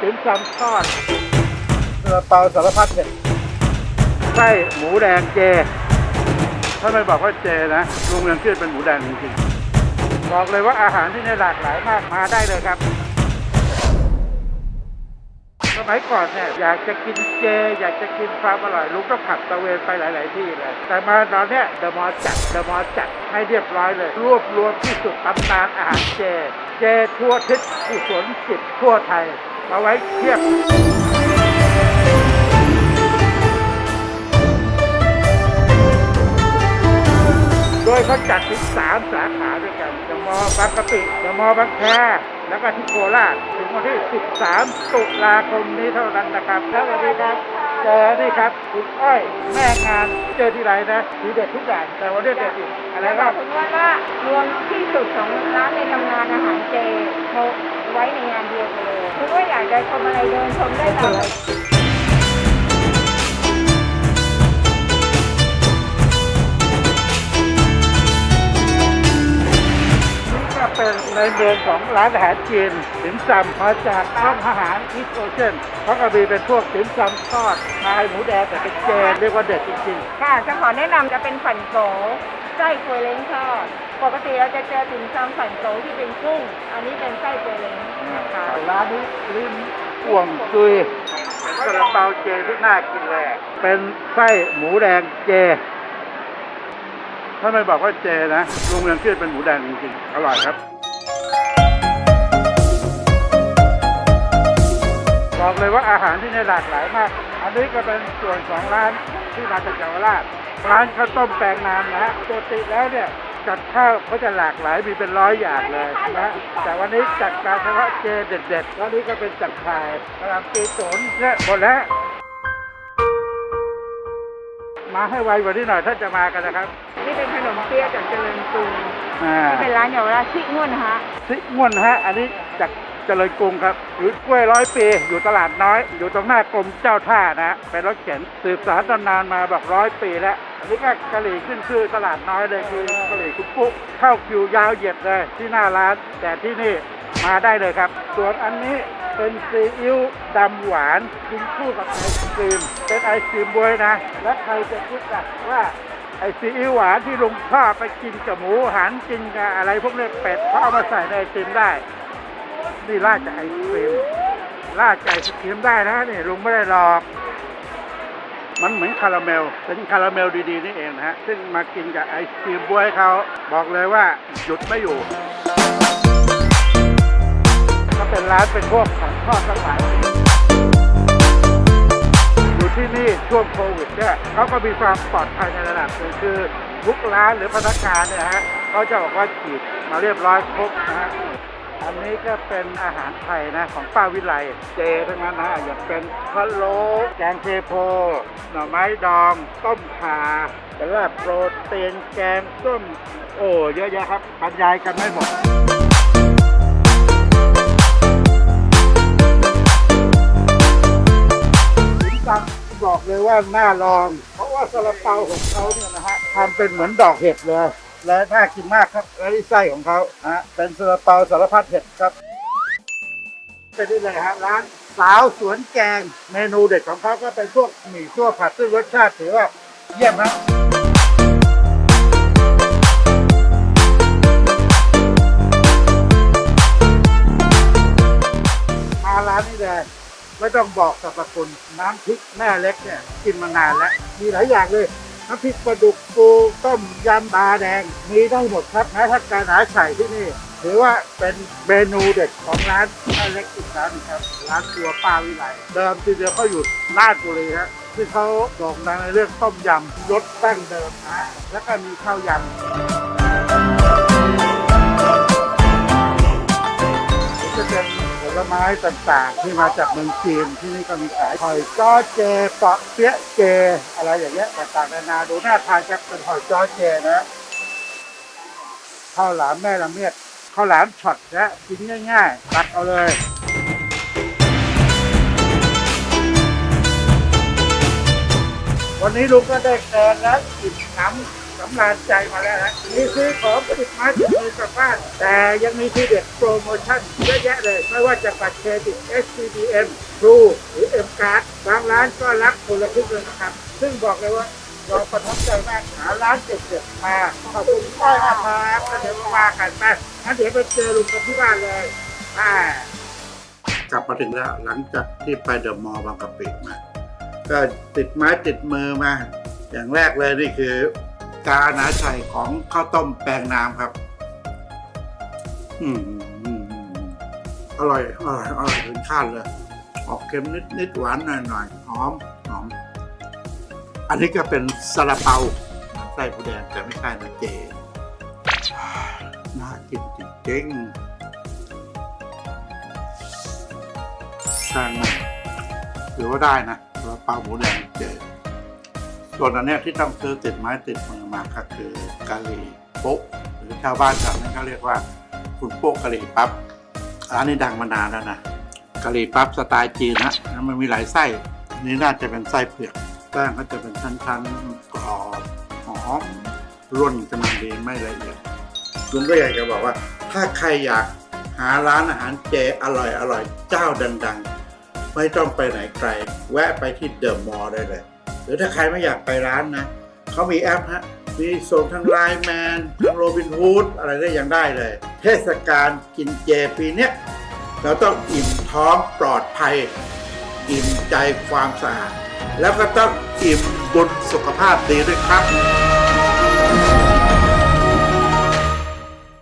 ติ๋มซำทอดซาลาเปาสารพัดเผ็ดไส้หมูแดงเจ ถ้าไม่บอกว่าเจนะลุงยังเชื่อเป็นหมูแดงจริงๆบอกเลยว่าอาหารที่นี่หลากหลายมากมาได้เลยครับ สมัยก่อนเนี่ยอยากจะกินเจ อยากจะกินความอร่อยลุงก็ขับตะเวนไปหลาย ๆ ที่เลย แต่มาตอนเนี้ยเดอะมอลจัดเดอะมอลจัดให้เรียบร้อยเลย รวบรวมที่สุดตำนานอาหารเจ เจทั่วทิศกุศลจิตทั่วไทย มาไว้เทียบโดยเขาจัดถึงสามสาขาด้วยกันเดอะมอบางกะปิเดอะมอบางแคแล้วก็ที่โคราชถึงวันที่ 13 ตุลาคมนี้เท่านั้นนะครับแล้วสวัสดีครับเจอนี่ครับคุณอ้อยแม่งานเจอที่ไรนะทีเด็ดทุกอย่างแต่วันนี้เด็ดอีกอะไรแล้วก็บอกคุณว่ารวมที่สุดของร้านในตำนานอาหารเจมา ไว้ในงานเดียวกันเลยคุณว่าอยากจะชมอะไรเดินชมได้ตามเลยนี่ก็เป็นในเมืองของร้านอาหารจีนติ๋มซำมาจากร้านอาหารอีทโอเชียนเพราะกระบีเป็นพวกติ๋มซำทอดชายหมูแดงแต่เป็นเจเรียกว่าเด็ดจริงค่ะจะขอแนะนำจะเป็นฝันโกไส้กล้วยเล้งทอด ปกติเราจะเจอติ่มซำฝันโกที่เป็นกุ้ง อันนี้เป็นไส้กล้วย ล้งนะคะๆร้านห่วงซุยเป็นซาลาเปาเจที่น่ากินเลยเป็นไส้หมูแดงเจถ้าไม่บอกว่าเจนะลุงยังเชื่อเป็นหมูแดงจริงๆ อร่อยครับ บอกเลยว่าอาหารที่นี่หลากหลายมาก อันนี้ก็เป็นส่วนของร้านที่มาจากเยาวราชร้านข้าวต้มแปลงนามนะฮะปกติแล้วเนี่ย จัดข้าวเขาจะหลากหลายมีเป็นร้อยอย่างเลยนะ แต่วันนี้จัดการเฉพาะเจเด็ดๆแล้วนี้ก็เป็นจัดชายกระหลำปีสนเนี่ยหมดแล้วมาให้ไวกว่านี้หน่อยถ้าจะมากันนะครับ นี่เป็นขนมเปี๊ยะจากเจริญกรุงอ่านี่เป็นร้านเยาวราชชิง่วนนะคะซิง่วนฮะ อันนี้จากเจริญกรุงครับหรือกล้วยร้อยปี อยู่ตลาดน้อย อยู่ตรงหน้ากรมเจ้าท่านะเป็นรถเข็นสืบสารตำนานมาแบอกร้อยปีแล้วอันนี้ก็กะหรี่ขึ้นชื่อตลาดน้อยเลยคือกะหรี่คุปุ๊เข้าคิวยาวเหยียดเลยที่หน้าร้าน แต่ที่นี่มาได้เลยครับ ส่วนอันนี้เป็นซีอิ๊วดำหวานกินคู่กับไอศครีม เป็นไอศครีมบวยนะ และใครจะคิดอะว่าไอซีอิ๊วหวานที่ลุงชอบไปกินกับหมูหันกินกับอะไรพวกนี้เป็ดเขาเอามาใส่ในไอติมได้ นี่ราดจากไอศครีมราดจากไอศครีมได้นะนี่ลุงไม่ได้หลอก มันเหมือนคาราเมลเป็นคาราเมลดีๆนี่เองนะฮะซึ่งมากินกับไอศครีมบวยเขาบอกเลยว่าหยุดไม่อยู่ก็เป็นร้านเป็นพวกของทอดทั้งหลายอยู่ที่นี่ช่วงโควิดเนี่ยเขาก็มีความปลอดภัยในระดับหนึ่งคือทุกร้านหรือพนักงานเนี่ยฮะเขาจะบอกว่าฉีดมาเรียบร้อยครบนะฮะ อันนี้ก็เป็นอาหารไทยนะของป้าวิไลเจทั้งนั้นนะอย่างเป็นพะโล้แกงเทโพ หน่อไม้ดอง ต้มขาเป็นลาบโปรตีนแกงส้ม โอ้เยอะแยะครับบรรยายกันไม่หมดผมตังบอกเลยว่าน่าลอง เพราะว่าซาลาเปาของเขาเนี่ยนะฮะทำเป็นเหมือนดอกเห็ดเลย และน่ากินมากครับและที่ไส้ของเขาฮะเป็นซาลาเปาสารพัดเห็ดครับเป็นนี่เลยฮะร้านสาวสวนแกง เมนูเด็ดของเขาก็เป็นพวกหมี่ซั่วผัดซึ่งรสชาติถือว่าเยี่ยมนะมาร้านนี้เลยไม่ต้องบอกสรรพคุณน้ำพริกแม่เล็กเนี่ยกินมานานแล้ว มีหลายอย่างเลย น้ำพริกปลาดุกปูต้มยำปลาแดง มีได้หมดครับแม้ถ้าการหาไข่ที่นี่ ถือว่าเป็นเมนูเด็ดของร้านแม่เล็กอีกร้านหนึงครับ ร้านตัวป้าวิไลเดิมทีเดียวเขาอยู่ราชบุรีฮะที่เขาโด่งดังในเรื่องต้มยำรสตั้งเดิมนะ แล้วก็มีข้าวยำจะเป็น ลไม้ต่างๆ ที่มาจากเมืองจีนที่นี่ก็มีขายหอยจ้อเจเปาะเปี๊ยะเจ อะไรอย่างเงี้ยต่างๆนานาดูน่าทานครับเป็นหอยจ้อเจนะข้าวหลามแม่ละเมียดข้าวหลามช็อตนะกินง่าย ๆ ตักเอาเลยวันนี้ลุงก็ได้แกงและอิ่มน้ำ สำราญใจมาแล้วนะมีซื้อของติดไม้ติดมือกลับบ้าน แต่ยังมีทีเด็ดโปรโมชั่นเยอะแยะเลย ไม่ว่าจะบัตรเครดิต SCBM True หรือ M Card บางร้านก็รับคนละครึ่งเลยนะครับ ซึ่งบอกเลยว่าเราประทับใจมากหาร้านเด็ดๆมาขอบคุณก้อยมากครับแล้วเดี๋ยวมาว่ากันไปงั้นเดี๋ยวไปเจอลุงกันที่บ้านเลยไปกลับมาถึงแล้วหลังจากที่ไปเดอะมอลล์บางกะปิมา ก็ติดไม้ติดมือมา อย่างแรกเลยนี่คือ กาหนาชัยของข้าวต้มแปลงน้ำครับ อืมอร่อยอร่อยอร่อยถึงขั้นเลย ออกเค็มนิดนิดหวานหน่อยหน่อยหอมหอม อันนี้ก็เป็นซาลาเปาไส้ผู้แดงแต่ไม่ใช่นะเจน่ากินจริงๆทางมันถือว่าได้นะซาลาเปาหมูแดงเจ ส่วนอันเนี้ยที่ต้องซื้อติดไม้ติดมือมาก็คือกะหรี่โป๊ะหรือชาวบ้านแถวนั้นเขาเรียกว่า คุณโป๊กะหรี่ปั๊บร้านนี้ดังมานานแล้วนะกะหรี่ปั๊บสไตล์จีนนะมันมีหลายไส้อันนี้น่าจะเป็นไส้เผือกแป้งก็จะเป็นชั้นๆกรอบหอมร่วนกำลังดีไม่ละเอียดลุงก็อยากจะบอกว่า ถ้าใครอยากหาร้านอาหารเจอร่อยอร่อยเจ้าดัง ๆ ไม่ต้องไปไหนไกล แวะไปที่เดอะมอลล์ได้เลย รือถ้าใครไม่อยากไปร้านนะเขามีแอปฮะมีส่งทางไลน์แมนทางโรบินฮูดอะไรได้ยังได้เลย เทศกาลกินเจปีเนี้ยเราต้องอิ่มท้องปลอดภัย อิ่มใจความสะอาด แล้วก็ต้องอิ่มบุญสุขภาพดีด้วยครับ